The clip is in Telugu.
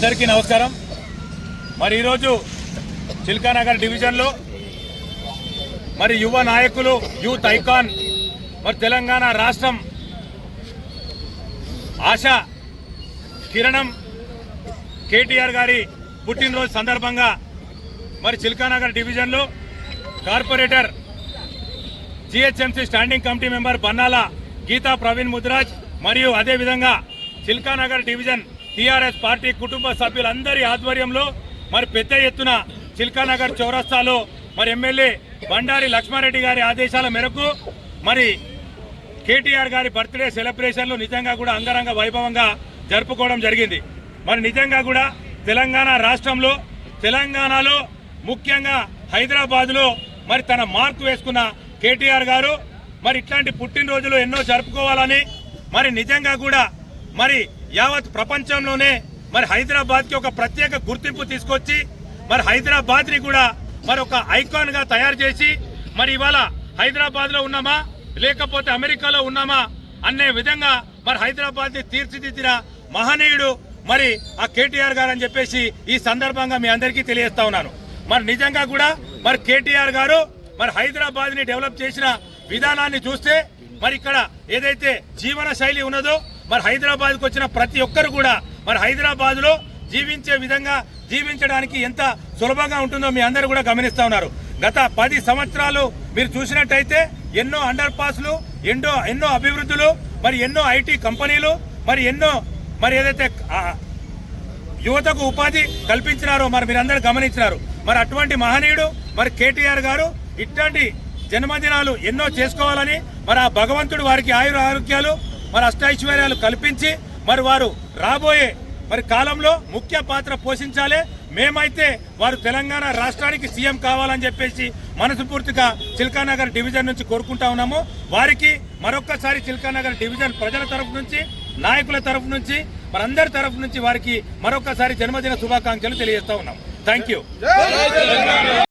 అందరికీ నమస్కారం. మరి ఈరోజు చిల్కానగర్ డివిజన్లో మరి యువ నాయకులు యూత్ ఐకాన్ మరి తెలంగాణ రాష్ట్రం ఆశ కిరణం కేటీఆర్ గారి పుట్టినరోజు సందర్భంగా మరి చిల్కానగర్ డివిజన్లో corporator GHMC standing committee member Bannala Geetha Praveen Mudiraj మరియు అదేవిధంగా చిల్కానగర్ డివిజన్ టీఆర్ఎస్ పార్టీ కుటుంబ సభ్యులందరి ఆధ్వర్యంలో మరి పెద్ద ఎత్తున చిల్కానగర్ చౌరస్తాలో మరి ఎమ్మెల్యే బండారి లక్ష్మారెడ్డి గారి ఆదేశాల మేరకు మరి కేటీఆర్ గారి బర్త్డే సెలబ్రేషన్లు నిజంగా కూడా అంగరంగ వైభవంగా జరుపుకోవడం జరిగింది. మరి నిజంగా కూడా తెలంగాణ రాష్ట్రంలో తెలంగాణలో ముఖ్యంగా హైదరాబాద్లో మరి తన మార్కు వేసుకున్న కేటీఆర్ గారు మరి ఇట్లాంటి పుట్టినరోజులు ఎన్నో జరుపుకోవాలని మరి నిజంగా కూడా మరి యావత్ ప్రపంచంలోనే మరి హైదరాబాద్కి ఒక ప్రత్యేక గుర్తింపు తీసుకొచ్చి మరి హైదరాబాద్ని కూడా మరి ఒక ఐకాన్గా తయారు చేసి మరి ఇవాళ హైదరాబాద్లో ఉన్నామా లేకపోతే అమెరికాలో ఉన్నామా అనే విధంగా మరి హైదరాబాద్ని తీర్చిదిద్దిన మహనీయుడు మరి ఆ కేటీఆర్ గారు అని చెప్పేసి ఈ సందర్భంగా మీ అందరికీ తెలియజేస్తా ఉన్నాను. మరి నిజంగా కూడా మరి కేటీఆర్ గారు మరి హైదరాబాద్ని డెవలప్ చేసిన విధానాన్ని చూస్తే మరి ఇక్కడ ఏదైతే జీవన శైలి ఉన్నదో మరి హైదరాబాద్కు వచ్చిన ప్రతి ఒక్కరు కూడా మరి హైదరాబాద్లో జీవించే విధంగా జీవించడానికి ఎంత సులభంగా ఉంటుందో మీ అందరూ కూడా గమనిస్తా ఉన్నారు. గత పది సంవత్సరాలు మీరు చూసినట్టయితే ఎన్నో అండర్ పాస్లు ఎన్నో ఎన్నో అభివృద్ధులు మరి ఎన్నో ఐటీ కంపెనీలు మరి ఎన్నో మరి ఏదైతే యువతకు ఉపాధి కల్పించినారో మరి మీరందరూ గమనించినారు. మరి అటువంటి మహనీయుడు మరి కేటీఆర్ గారు ఇట్లాంటి జన్మదినాలు ఎన్నో చేసుకోవాలని మరి ఆ భగవంతుడు వారికి ఆయుర ఆరోగ్యాలు మరి అష్టైశ్వర్యాలు కల్పించి మరి వారు రాబోయే మరి కాలంలో ముఖ్య పాత్ర పోషించాలి. మేమైతే వారు తెలంగాణ రాష్ట్రానికి సీఎం కావాలని చెప్పేసి మనస్ఫూర్తిగా చిల్కానగర్ డివిజన్ నుంచి కోరుకుంటా ఉన్నాము. వారికి మరొక్కసారి చిల్కానగర్ డివిజన్ ప్రజల తరఫు నుంచి నాయకుల తరఫు నుంచి మనందరి తరఫు నుంచి వారికి మరొకసారి జన్మదిన శుభాకాంక్షలు తెలియజేస్తా ఉన్నాం. Thank you